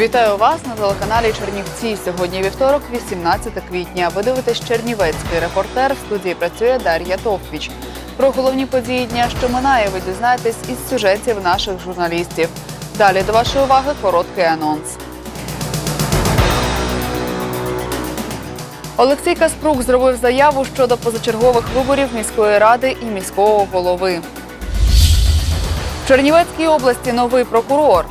Вітаю вас на телеканалі Чернівці. Сьогодні вівторок, 18 квітня. Ви дивитесь Чернівецький репортер. В студії працює Дар'я Товпіч. Про головні події дня, що минає, ви дізнаєтесь із сюжетів наших журналістів. Далі до вашої уваги короткий анонс. Олексій Каспрук зробив заяву щодо позачергових виборів міської ради і міського голови. В Чернівецькій області новий прокурор.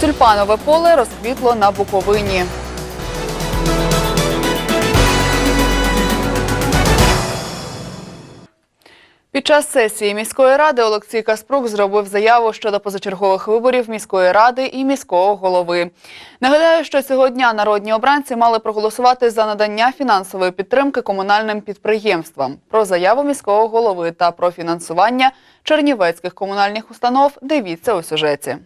Тюльпанове поле розквітло на Буковині. Під час сесії міської ради Олексій Каспрук зробив заяву щодо позачергових виборів міської ради і міського голови. Нагадаю, що цього дня народні обранці мали проголосувати за надання фінансової підтримки комунальним підприємствам. Про заяву міського голови та про фінансування чернівецьких комунальних установ дивіться у сюжеті.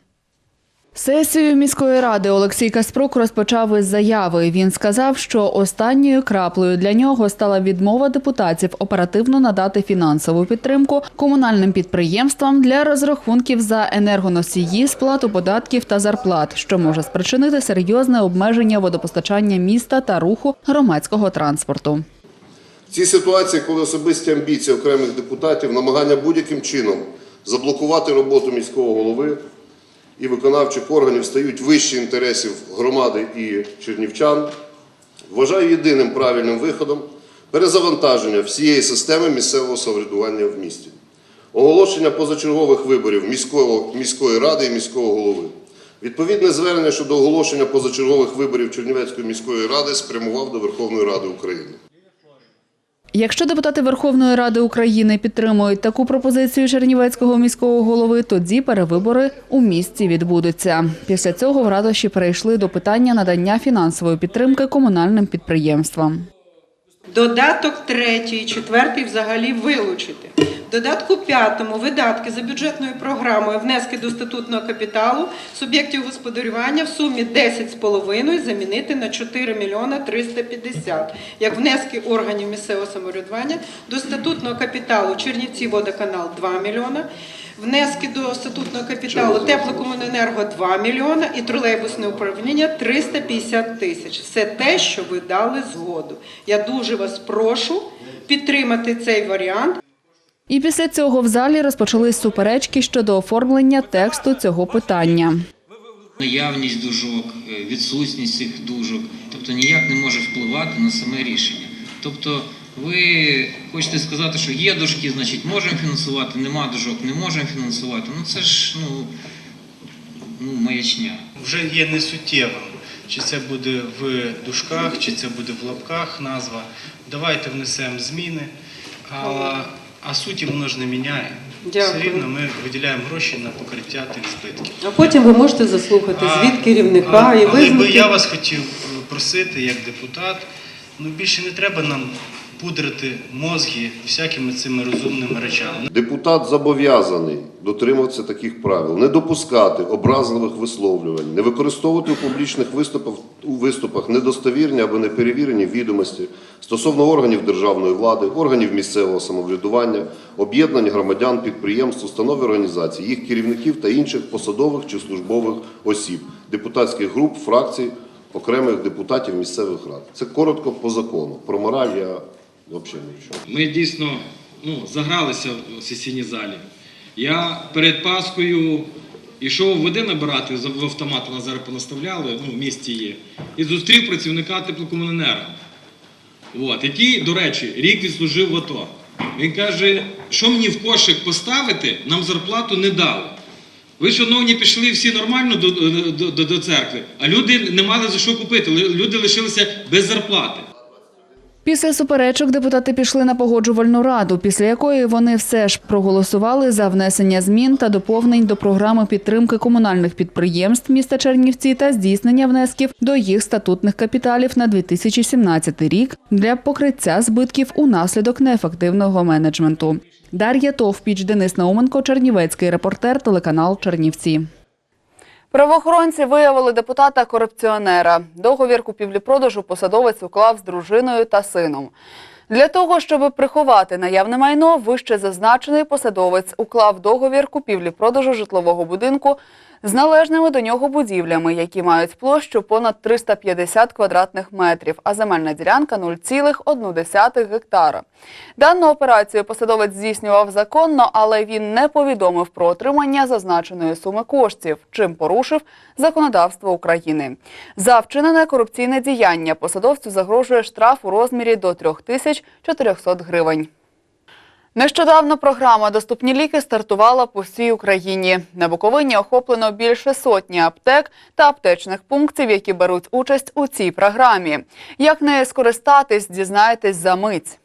Сесію міської ради Олексій Каспрук розпочав із заяви. Він сказав, що останньою краплею для нього стала відмова депутатів оперативно надати фінансову підтримку комунальним підприємствам для розрахунків за енергоносії, сплату податків та зарплат, що може спричинити серйозне обмеження водопостачання міста та руху громадського транспорту. В цій ситуації, коли особисті амбіції окремих депутатів, намагання будь-яким чином заблокувати роботу міського голови і виконавчих органів стають вище інтересів громади і чернівчан, вважаю єдиним правильним виходом перезавантаження всієї системи місцевого самоврядування в місті, оголошення позачергових виборів міського, міської ради і міського голови. Відповідне звернення щодо оголошення позачергових виборів Чернівецької міської ради спрямував до Верховної Ради України. Якщо депутати Верховної Ради України підтримують таку пропозицію Чернівецького міського голови, тоді перевибори у місті відбудуться. Після цього в радощі перейшли до питання надання фінансової підтримки комунальним підприємствам. Додаток третій четвертий взагалі вилучити. Додатку п'ятому видатки за бюджетною програмою внески до статутного капіталу суб'єктів господарювання в сумі 10,5 замінити на 4 мільйона 350, як внески органів місцевого самоврядування до статутного капіталу Чернівці водоканал 2 мільйона, внески до статутного капіталу теплокомуненерго 2 мільйона і тролейбусне управління 350 тисяч. Все те, що ви дали згоду. Я дуже вас прошу підтримати цей варіант. І після цього в залі розпочались суперечки щодо оформлення тексту цього питання. Наявність дужок, е, відсутність цих дужок, тобто ніяк не може впливати на саме рішення. Тобто, ви хочете сказати, що є дужки, значить можемо фінансувати, нема дужок, не можемо фінансувати. Ну це ж ну, ну маячня. вже є несуттєвим. Чи це буде в дужках, чи це буде в лапках назва. Давайте внесемо зміни, а, а суті воно ж не міняє. Дякую. Все рівно ми виділяємо гроші на покриття тих збитків. А потім ви можете заслухати звіт керівника а- і Але би я вас хотів просити як депутат, ну більше не треба нам пудрити мозги всякими цими розумними речами. Депутат зобов'язаний дотримуватися таких правил, не допускати образливих висловлювань, не використовувати у публічних виступах, у виступах недостовірні або неперевірені відомості стосовно органів державної влади, органів місцевого самоврядування, об'єднань громадян, підприємств, установ і організацій, їх керівників та інших посадових чи службових осіб, депутатських груп, фракцій, окремих депутатів місцевих рад. Це коротко по закону. Про мораль я взагалі нічого. Ми дійсно ну, загралися в сесійній залі. Я перед Паскою йшов води набирати в автомат, нас зараз понаставляли, ну, в місті є, і зустрів працівника теплокомуненерго, От, який, до речі, рік відслужив в АТО. Він каже, що мені в кошик поставити, нам зарплату не дали. Ви, шановні, пішли всі нормально до, до, до, до церкви, а люди не мали за що купити, люди лишилися без зарплати. Після суперечок депутати пішли на погоджувальну раду, після якої вони все ж проголосували за внесення змін та доповнень до програми підтримки комунальних підприємств міста Чернівці та здійснення внесків до їх статутних капіталів на 2017 рік для покриття збитків унаслідок неефективного менеджменту. Дар'я Товпіч, Денис Науменко, Чернівецький репортер, телеканал Чернівці. Правоохоронці виявили депутата корупціонера. Договір купівлі-продажу посадовець уклав з дружиною та сином. Для того, щоб приховати наявне майно, вище зазначений посадовець уклав договір купівлі-продажу житлового будинку з належними до нього будівлями, які мають площу понад 350 квадратних метрів, а земельна ділянка 0,1 гектара. Дану операцію посадовець здійснював законно, але він не повідомив про отримання зазначеної суми коштів, чим порушив законодавство України. За вчинене корупційне діяння посадовцю загрожує штраф у розмірі до 3400 гривень. Нещодавно програма Доступні ліки стартувала по всій Україні. На Буковині охоплено більше сотні аптек та аптечних пунктів, які беруть участь у цій програмі. Як нею скористатись, дізнаєтесь за мить.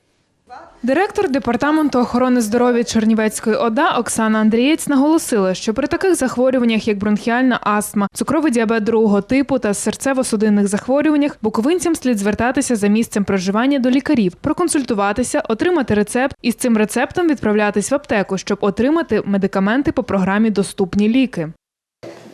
Директор департаменту охорони здоров'я Чернівецької ОДА Оксана Андрієць наголосила, що при таких захворюваннях, як бронхіальна астма, цукровий діабет другого типу та серцево-судинних захворюваннях, буковинцям слід звертатися за місцем проживання до лікарів, проконсультуватися, отримати рецепт і з цим рецептом відправлятись в аптеку, щоб отримати медикаменти по програмі Доступні ліки.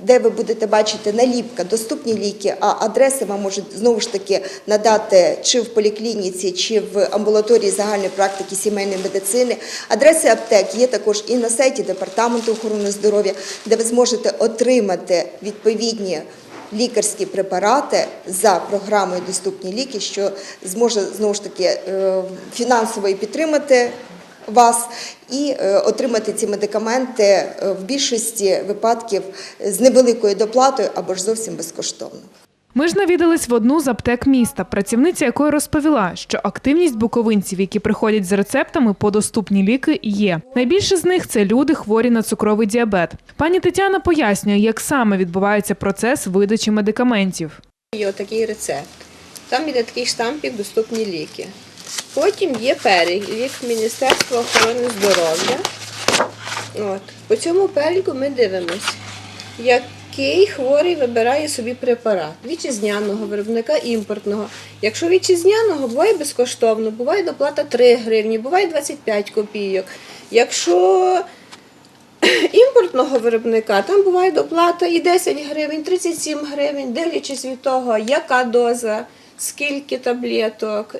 Де ви будете бачити наліпка доступні ліки, а адреси вам можуть знову ж таки надати чи в поліклініці, чи в амбулаторії загальної практики сімейної медицини. Адреси аптек є також і на сайті департаменту охорони здоров'я, де ви зможете отримати відповідні. Лікарські препарати за програмою Доступні ліки, що зможе знову ж таки е, фінансово і підтримати вас і е, отримати ці медикаменти е, в більшості випадків з невеликою доплатою або ж зовсім безкоштовно. Ми ж навідались в одну з аптек міста, працівниця якої розповіла, що активність буковинців, які приходять з рецептами по доступні ліки, є. Найбільше з них це люди, хворі на цукровий діабет. Пані Тетяна пояснює, як саме відбувається процес видачі медикаментів. Є отакий рецепт. Там іде такий штампік доступні ліки. Потім є перелік Міністерства охорони здоров'я. От. По цьому переліку ми дивимося, який хворий вибирає собі препарат вітчизняного виробника, імпортного. Якщо вітчизняного, буває безкоштовно, буває доплата 3 гривні, буває 25 копійок. Якщо імпортного виробника, там буває доплата і 10 гривень, 37 гривень, дивлячись від того, яка доза, скільки таблеток.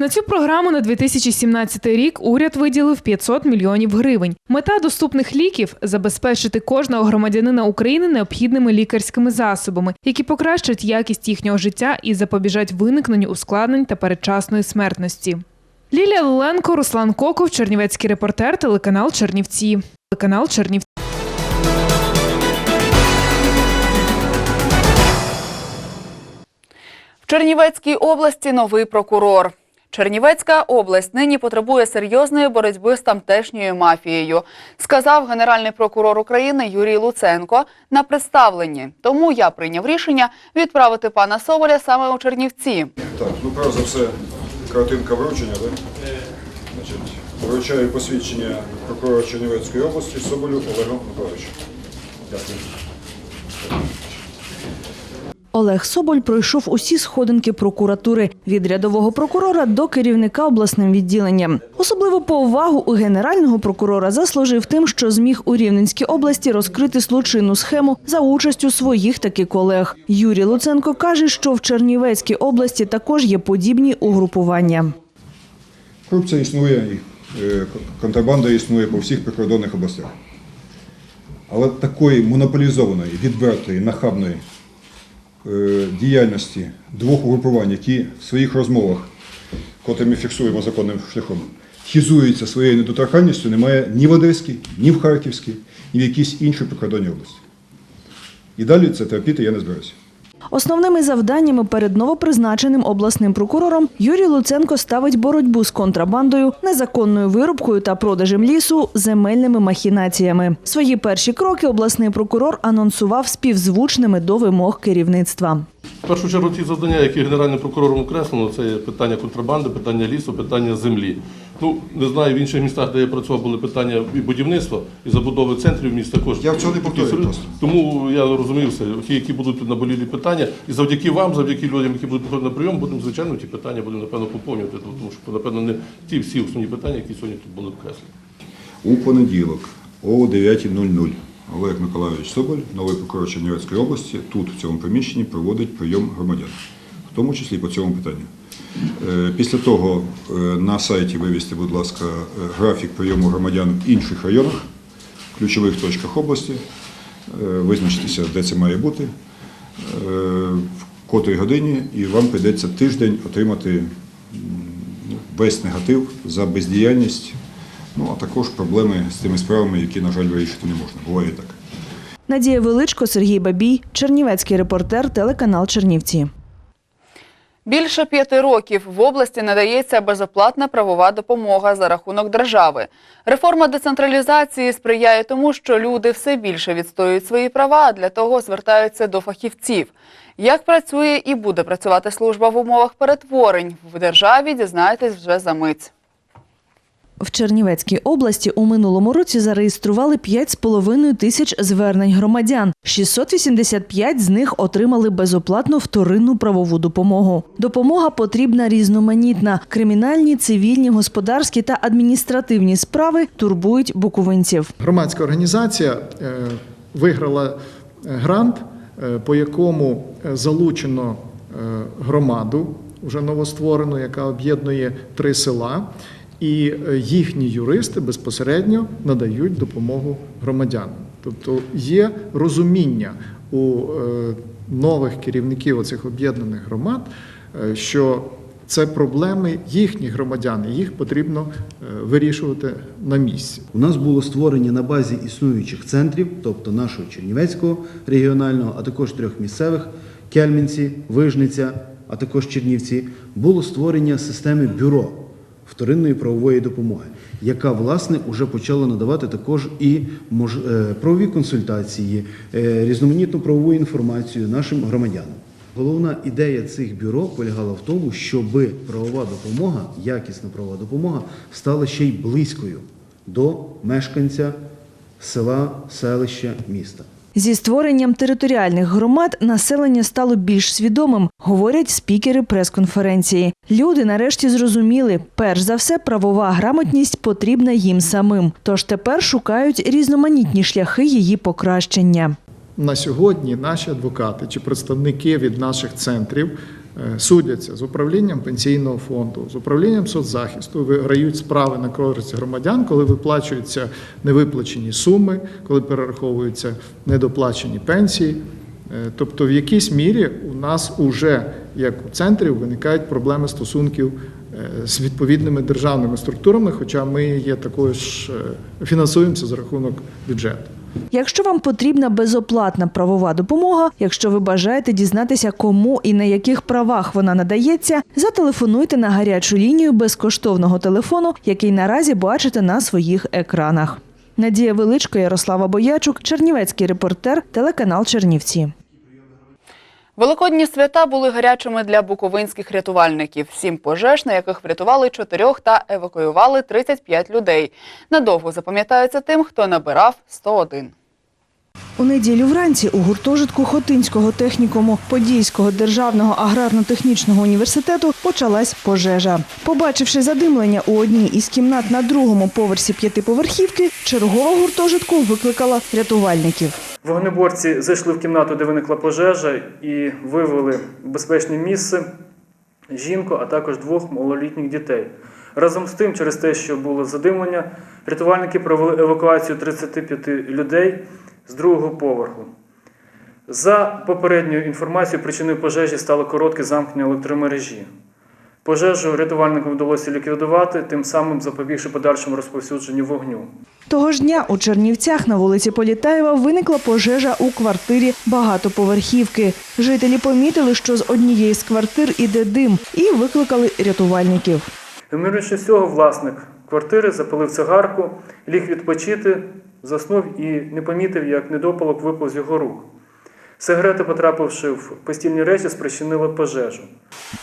На цю програму на 2017 рік уряд виділив 500 мільйонів гривень. Мета доступних ліків забезпечити кожного громадянина України необхідними лікарськими засобами, які покращать якість їхнього життя і запобіжать виникненню ускладнень та передчасної смертності. Лілія Луленко, Руслан Коков, Чернівецький репортер, телеканал Чернівці. Телеканал Чернівці. В Чернівецькій області новий прокурор. Чернівецька область нині потребує серйозної боротьби з тамтешньою мафією, сказав генеральний прокурор України Юрій Луценко на представленні. Тому я прийняв рішення відправити пана Соболя саме у Чернівці. Так, ну перш за все, картинка вручення, так? Значить, вручаю посвідчення прокурора Чернівецької області Соболю Олегу Миколаївичу. Дякую. Олег Соболь пройшов усі сходинки прокуратури від рядового прокурора до керівника обласним відділенням. Особливу повагу у генерального прокурора заслужив тим, що зміг у Рівненській області розкрити злочинну схему за участю своїх таки колег. Юрій Луценко каже, що в Чернівецькій області також є подібні угрупування. Корупція існує, е, контрабанда існує по всіх прикордонних областях. Але такої монополізованої, відвертої, нахабної діяльності двох угрупувань, які в своїх розмовах, котрі ми фіксуємо законним шляхом, хізуються своєю недоторканністю, немає ні в Одеській, ні в Харківській, ні в якійсь іншій прикордонній області. І далі це терпіти я не збираюся. Основними завданнями перед новопризначеним обласним прокурором Юрій Луценко ставить боротьбу з контрабандою, незаконною вирубкою та продажем лісу, земельними махінаціями. Свої перші кроки обласний прокурор анонсував співзвучними до вимог керівництва. В першу чергу ті завдання, які генеральним прокурором окреслено, це питання контрабанди, питання лісу, питання землі. Ну, не знаю, в інших містах, де я працював, були питання і будівництва, і забудови центрів міст також. Я в цьому не повторюю Такі просто. Тому я розумію все, ті, які будуть наболілі питання, і завдяки вам, завдяки людям, які будуть приходити на прийом, будемо, звичайно, ті питання будемо, напевно, поповнювати, тому що, напевно, не ті всі основні питання, які сьогодні тут були окреслені. У понеділок о 9.00 Олег Миколайович Соболь, новий прокурор Чернівецької області, тут, в цьому приміщенні, проводить прийом громадян, в тому числі по цьому питанню. Е, Після того е, на сайті вивісти, будь ласка, е, графік прийому громадян в інших районах, ключових точках області, визначитися, де це має бути, в котрій годині, і вам прийдеться тиждень отримати ну, весь негатив за бездіяльність, ну а також проблеми з тими справами, які, на жаль, вирішити не можна. Буває і так. Надія Величко, Сергій Бабій, Чернівецький репортер, телеканал Чернівці. Більше п'яти років в області надається безоплатна правова допомога за рахунок держави. Реформа децентралізації сприяє тому, що люди все більше відстоюють свої права, а для того звертаються до фахівців. Як працює і буде працювати служба в умовах перетворень в державі, дізнаєтесь вже за мить. В Чернівецькій області у минулому році зареєстрували 5,5 тисяч звернень громадян. 685 з них отримали безоплатну вторинну правову допомогу. Допомога потрібна різноманітна. Кримінальні, цивільні, господарські та адміністративні справи турбують буковинців. Громадська організація е, виграла е, грант, е, по якому залучено громаду, вже новостворену, яка об'єднує три села. І е, їхні юристи безпосередньо надають допомогу громадянам. Тобто є розуміння у е, нових керівників оцих об'єднаних громад, е, що це проблеми їхніх громадян, їх потрібно вирішувати на місці. У нас було створення на базі існуючих центрів, тобто нашого Чернівецького регіонального, а також трьох місцевих Кельмінці, Вижниця, а також Чернівці, було створення системи бюро вторинної правової допомоги, яка власне вже почала надавати також і е, правові консультації, е, різноманітну правову інформацію нашим громадянам. Головна ідея цих бюро полягала в тому, щоб правова допомога, якісна правова допомога, стала ще й близькою до мешканця села, селища, міста. Зі створенням територіальних громад населення стало більш свідомим, говорять спікери прес-конференції. Люди нарешті зрозуміли, перш за все, правова грамотність потрібна їм самим. Тож тепер шукають різноманітні шляхи її покращення. На сьогодні наші адвокати чи представники від наших центрів судяться з управлінням пенсійного фонду, з управлінням соцзахисту, виграють справи на користь громадян, коли виплачуються невиплачені суми, коли перераховуються недоплачені пенсії. Е, Тобто, в якійсь мірі у нас уже як у центрів виникають проблеми стосунків е, з відповідними державними структурами, хоча ми є такою ж е, фінансуємося за рахунок бюджету. Якщо вам потрібна безоплатна правова допомога, якщо ви бажаєте дізнатися, кому і на яких правах вона надається, зателефонуйте на гарячу лінію безкоштовного телефону, який наразі бачите на своїх екранах. Надія Величко, Ярослава Боячук, Чернівецький репортер, телеканал Чернівці. Великодні свята були гарячими для буковинських рятувальників. Сім пожеж, на яких врятували чотирьох та евакуювали 35 людей. Надовго запам'ятаються тим, хто набирав 101. У неділю вранці у гуртожитку Хотинського технікуму Подільського державного аграрно-технічного університету почалась пожежа. Побачивши задимлення у одній із кімнат на другому поверсі п'ятиповерхівки, чергова гуртожитку викликала рятувальників. Вогнеборці зайшли в кімнату, де виникла пожежа, і вивели в безпечне місце жінку, а також двох малолітніх дітей. Разом з тим, через те, що було задимлення, рятувальники провели евакуацію 35 людей з другого поверху. За попередньою інформацією, причиною пожежі стало коротке замкнення електромережі. Пожежу рятувальникам вдалося ліквідувати, тим самим запобігши подальшому розповсюдженню вогню. Того ж дня у Чернівцях на вулиці Політаєва виникла пожежа у квартирі багатоповерхівки. Жителі помітили, що з однієї з квартир іде дим, і викликали рятувальників. Вимірюючи з цього, власник квартири запалив цигарку, ліг відпочити, заснув і не помітив, як недопалок випав з його рук. Сигарети, потрапивши в постільні речі, спричинили пожежу.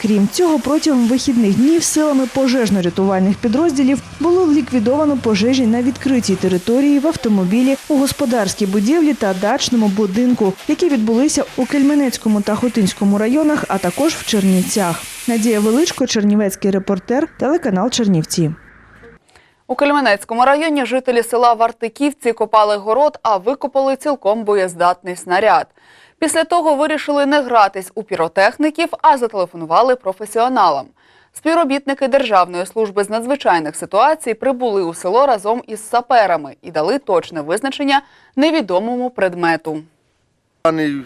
Крім цього, протягом вихідних днів силами пожежно-рятувальних підрозділів було ліквідовано пожежі на відкритій території в автомобілі, у господарській будівлі та дачному будинку, які відбулися у Кельменецькому та Хотинському районах, а також в Чернівцях. Надія Величко, Чернівецький репортер, телеканал Чернівці. У Кельменецькому районі жителі села Вартиківці копали город, а викопали цілком боєздатний снаряд. Після того вирішили не гратись у піротехніків, а зателефонували професіоналам. Співробітники Державної служби з надзвичайних ситуацій прибули у село разом із саперами і дали точне визначення невідомому предмету. Даний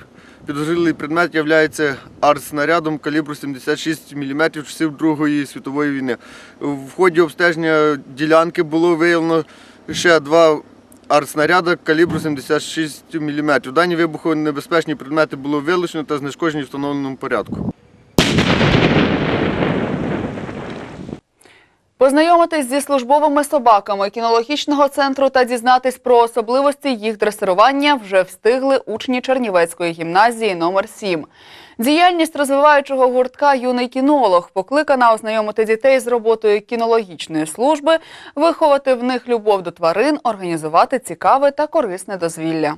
підозрілий предмет є артснарядом калібру 76 мм часів Другої світової війни. В ході обстеження ділянки було виявлено ще два артснаряди калібру 76 мм. Дані вибухонебезпечні предмети було вилучено та знешкоджені в встановленому порядку. Познайомитись зі службовими собаками кінологічного центру та дізнатись про особливості їх дресирування вже встигли учні Чернівецької гімназії номер 7 Діяльність розвиваючого гуртка Юний кінолог покликана ознайомити дітей з роботою кінологічної служби, виховати в них любов до тварин, організувати цікаве та корисне дозвілля.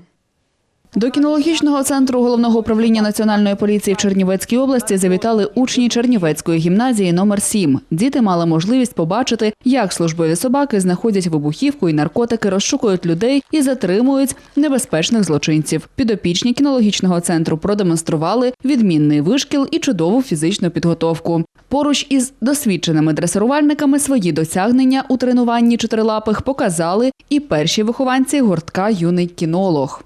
До кінологічного центру головного управління національної поліції в Чернівецькій області завітали учні Чернівецької гімназії номер 7 Діти мали можливість побачити, як службові собаки знаходять вибухівку і наркотики, розшукують людей і затримують небезпечних злочинців. Підопічні кінологічного центру продемонстрували відмінний вишкіл і чудову фізичну підготовку. Поруч із досвідченими дресирувальниками свої досягнення у тренуванні чотирилапих показали і перші вихованці гуртка Юний кінолог.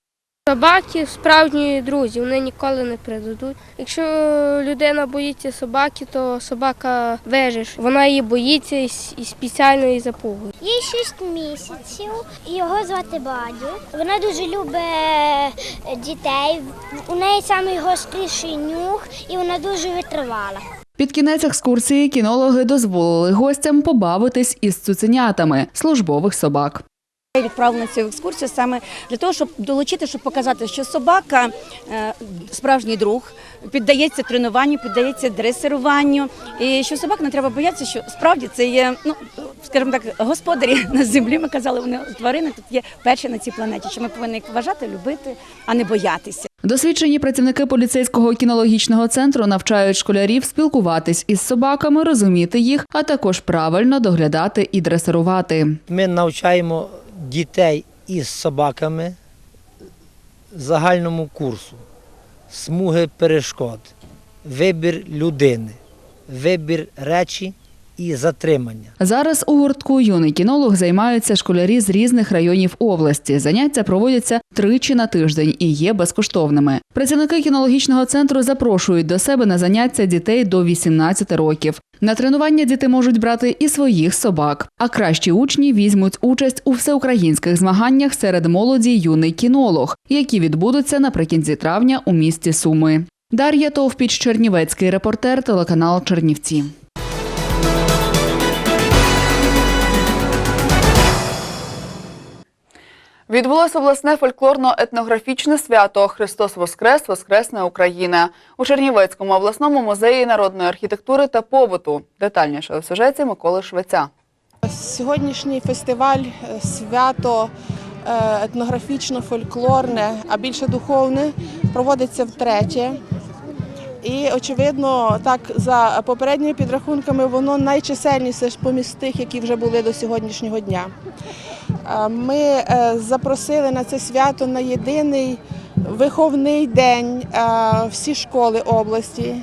Собаки справжні друзі, вони ніколи не предадуть. Якщо людина боїться собаки, то собака вижиш. Вона її боїться і спеціально її запугує. Їй 6 місяців, його звати Бадю. Вона дуже любить дітей. У неї найгостріший нюх і вона дуже витривала. Під кінець екскурсії кінологи дозволили гостям побавитись із цуценятами службових собак. Я відправила на цю екскурсію саме для того, щоб долучити, щоб показати, що собака е, справжній друг, піддається тренуванню, піддається дресируванню. І що собак не треба боятися, що справді це є, ну скажімо так, господарі на землі. Ми казали, вони тварини тут є перші на цій планеті. Що ми повинні їх вважати, любити, а не боятися. Досвідчені працівники поліцейського кінологічного центру навчають школярів спілкуватись із собаками, розуміти їх, а також правильно доглядати і дресирувати. Ми навчаємо дітей із собаками загальному курсу, смуги перешкод, вибір людини, вибір речі і затримання. Зараз у гуртку юний кінолог займаються школярі з різних районів області. Заняття проводяться тричі на тиждень і є безкоштовними. Працівники кінологічного центру запрошують до себе на заняття дітей до 18 років. На тренування діти можуть брати і своїх собак. А кращі учні візьмуть участь у всеукраїнських змаганнях серед молоді юний кінолог, які відбудуться наприкінці травня у місті Суми. Дар'я Товпіч, Чернівецький репортер, телеканал Чернівці. Відбулось обласне фольклорно-етнографічне свято Христос Воскрес, Воскресне Україна у Чернівецькому обласному музеї народної архітектури та побуту. Детальніше у сюжеті Миколи Швеця. Сьогоднішній фестиваль е, свято е, етнографічно-фольклорне, а більше духовне, проводиться втретє. І очевидно, так за попередніми підрахунками, воно найчисельніше ж поміж які вже були до сьогоднішнього дня. Ми е, запросили на це свято на єдиний виховний день е, всі школи області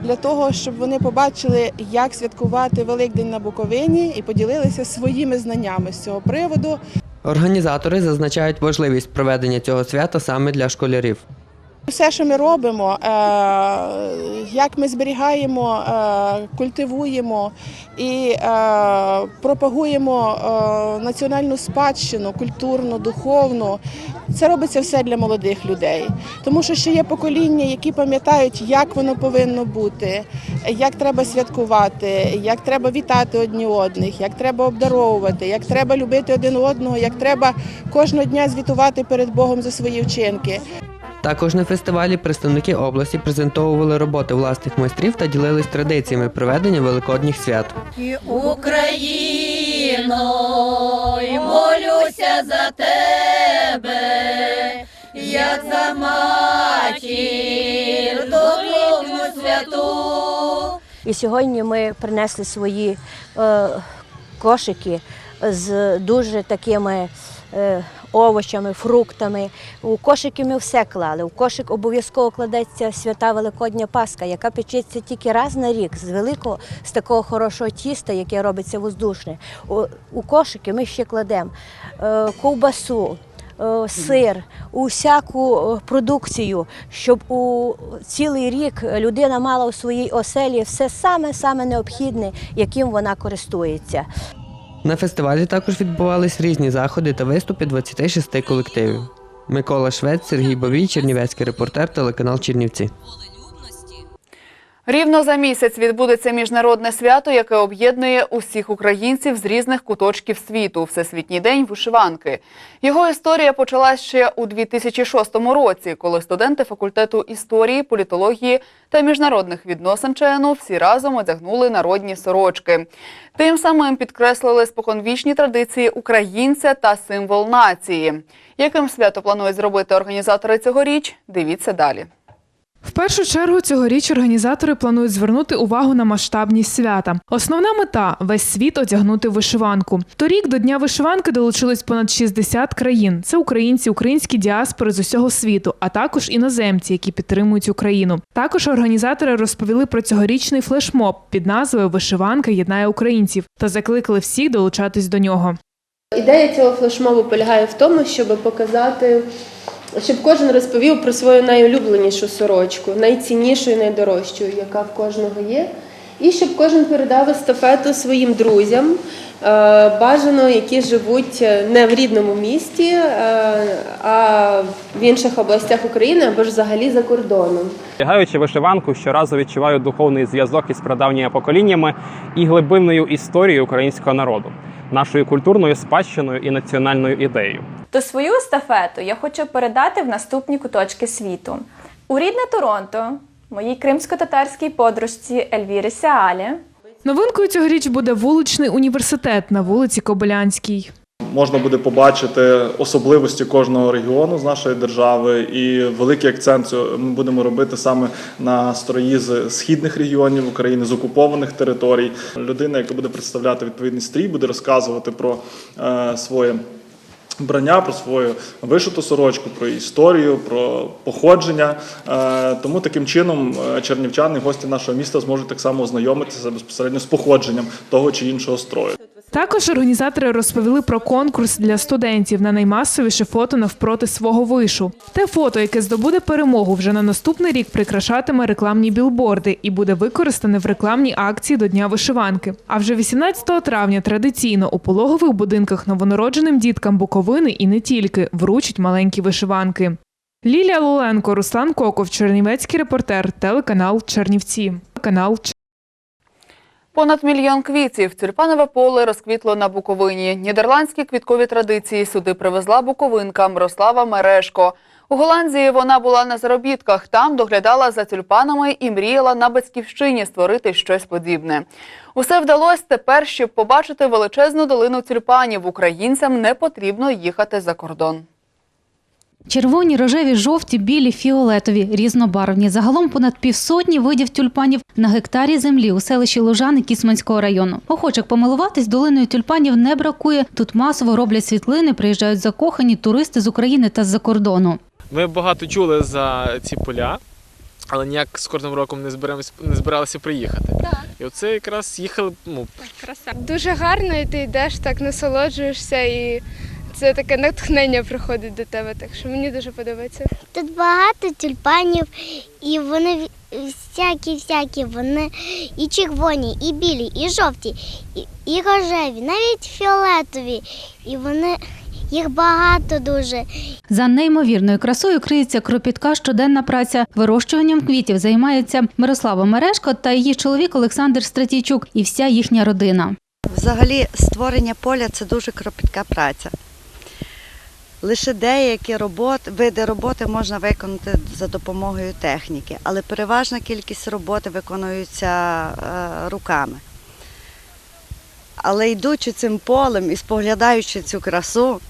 для того, щоб вони побачили, як святкувати Великдень на Буковині і поділилися своїми знаннями з цього приводу. Організатори зазначають важливість проведення цього свята саме для школярів. Все, що ми робимо, е, як ми зберігаємо, е, культивуємо і е, пропагуємо національну спадщину, культурну, духовну, це робиться все для молодих людей. Тому що ще є покоління, які пам'ятають, як воно повинно бути, як треба святкувати, як треба вітати одні одних, як треба обдаровувати, як треба любити один одного, як треба кожного дня звітувати перед Богом за свої вчинки. Також на фестивалі представники області презентовували роботи власних майстрів та ділились традиціями проведення великодніх свят. Україно, молюся за тебе, як за матір, дорогу святу. І сьогодні ми принесли свої е, кошики з дуже такими е, овочами, фруктами. У кошики ми все клали. У кошик обов'язково кладеться свята Великодня Пасха, яка печеться тільки раз на рік з великого, з такого хорошого тіста, яке робиться воздушне. У, у кошики ми ще кладемо е, ковбасу. е, Сир, усяку е, продукцію, щоб у цілий рік людина мала у своїй оселі все саме-саме необхідне, яким вона користується. На фестивалі також відбувались різні заходи та виступи 26 колективів. Микола Швець, Сергій Бовій, Чернівецький репортер, телеканал Чернівці. Рівно за місяць відбудеться міжнародне свято, яке об'єднує усіх українців з різних куточків світу Всесвітній день вишиванки. Його історія почалась ще у 2006 році, коли студенти факультету історії, політології та міжнародних відносин ЧНУ всі разом одягнули народні сорочки. Тим самим підкреслили споконвічні традиції українця та символ нації. Яким свято планують зробити організатори цьогоріч? Дивіться далі. В першу чергу цьогоріч організатори планують звернути увагу на масштабність свята. Основна мета весь світ одягнути вишиванку. Торік до Дня вишиванки долучились понад 60 країн. Це українці, українські діаспори з усього світу, а також іноземці, які підтримують Україну. Також організатори розповіли про цьогорічний флешмоб під назвою Вишиванка єднає українців та закликали всіх долучатись до нього. Ідея цього флешмобу полягає в тому, щоб показати, щоб кожен розповів про свою найулюбленішу сорочку, найціннішу і найдорожчу, яка в кожного є. І щоб кожен передав естафету своїм друзям, е, бажано, які живуть не в рідному місті, е, а в інших областях України або ж взагалі за кордоном. Одягаючи вишиванку, щоразу відчуваю духовний зв'язок із прадавніми поколіннями і глибинною історією українського народу, нашою культурною спадщиною і національною ідеєю. То свою естафету я хочу передати в наступні куточки світу. У рідне Торонто, моїй кримсько-татарській подружці Ельвірі Сеалі, Новинкою цьогоріч буде вуличний університет на вулиці Кобилянській. Можна буде побачити особливості кожного регіону з нашої держави, і великий акцент ми будемо робити саме на строї з східних регіонів України, з окупованих територій. Людина, яка буде представляти відповідний стрій, буде розказувати про е, своє. Вбрання про свою вишиту сорочку, про історію, про походження. Е, Тому таким чином е, чернівчани, гості нашого міста зможуть так само ознайомитися безпосередньо з походженням того чи іншого строю. Також організатори розповіли про конкурс для студентів на наймасовіше фото навпроти свого вишу. Те фото, яке здобуде перемогу, вже на наступний рік прикрашатиме рекламні білборди і буде використане в рекламній акції до Дня вишиванки. А вже 18 травня традиційно у пологових будинках новонародженим діткам Буковини і не тільки вручать маленькі вишиванки. Лілія Луленко, Руслан Коков, Чернівецький репортер, телеканал Чернівці. Канал Понад мільйон квітів тюльпанове поле розквітло на Буковині. Нідерландські квіткові традиції сюди привезла буковинка Мирослава Мерешко. У Голландії вона була на заробітках, там доглядала за тюльпанами і мріяла на батьківщині створити щось подібне. Усе вдалося тепер, щоб побачити величезну долину тюльпанів. Українцям не потрібно їхати за кордон. Червоні, рожеві, жовті, білі, фіолетові, різнобарвні. Загалом понад півсотні видів тюльпанів на гектарі землі у селищі Лужани Кісманського району. Охочих помилуватись долиною тюльпанів не бракує. Тут масово роблять світлини, приїжджають закохані туристи з України та з-за кордону. Ми багато чули за ці поля, але ніяк з кожним роком не збираємось, не збиралися приїхати. Так. І оце якраз їхали. Ну Краса. Дуже гарно, і ти йдеш, так насолоджуєшся, і це таке натхнення приходить до тебе. Так що мені дуже подобається. Тут багато тюльпанів, і вони всякі-всякі, вони і червоні, і білі, і жовті, і, і рожеві, навіть фіолетові. І вони їх багато дуже. За неймовірною красою криється кропітка щоденна праця. Вирощуванням квітів займається Мирослава Мерешко та її чоловік Олександр Стратійчук і вся їхня родина. Взагалі, створення поля це дуже кропітка праця. Лише деякі роботи, види роботи можна виконати за допомогою техніки, але переважна кількість роботи виконується е, руками. Але йдучи цим полем і споглядаючи цю красу,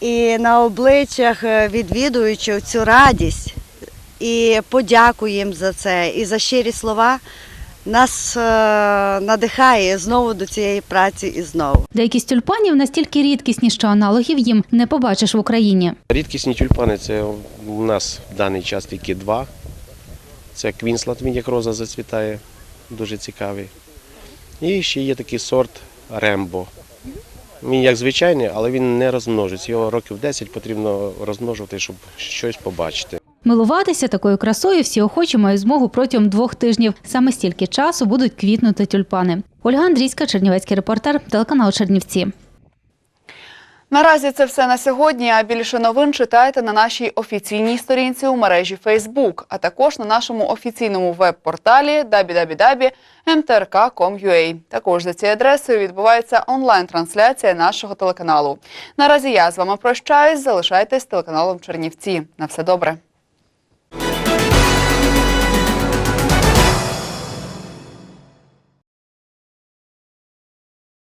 і на обличчях е, відвідуючи цю радість, і подякую їм за це, і за щирі слова, нас е, надихає знову до цієї праці і знову. Деякі з тюльпанів настільки рідкісні, що аналогів їм не побачиш в Україні. Рідкісні тюльпани це у нас в даний час тільки два. Це Квінсланд, він як роза зацвітає, дуже цікавий. І ще є такий сорт Рембо. Він як звичайний, але він не розмножується. Його років 10 потрібно розмножувати, щоб щось побачити. Милуватися такою красою всі охочі мають змогу протягом двох тижнів. Саме стільки часу будуть квітнути тюльпани. Ольга Андрійська, Чернівецький репортер, телеканал Чернівці. Наразі це все на сьогодні. А більше новин читайте на нашій офіційній сторінці у мережі Facebook, а також на нашому офіційному веб-порталі www.mtrk.com.ua. Також за цією адресою відбувається онлайн-трансляція нашого телеканалу. Наразі я з вами прощаюсь. Залишайтесь телеканалом Чернівці. На все добре.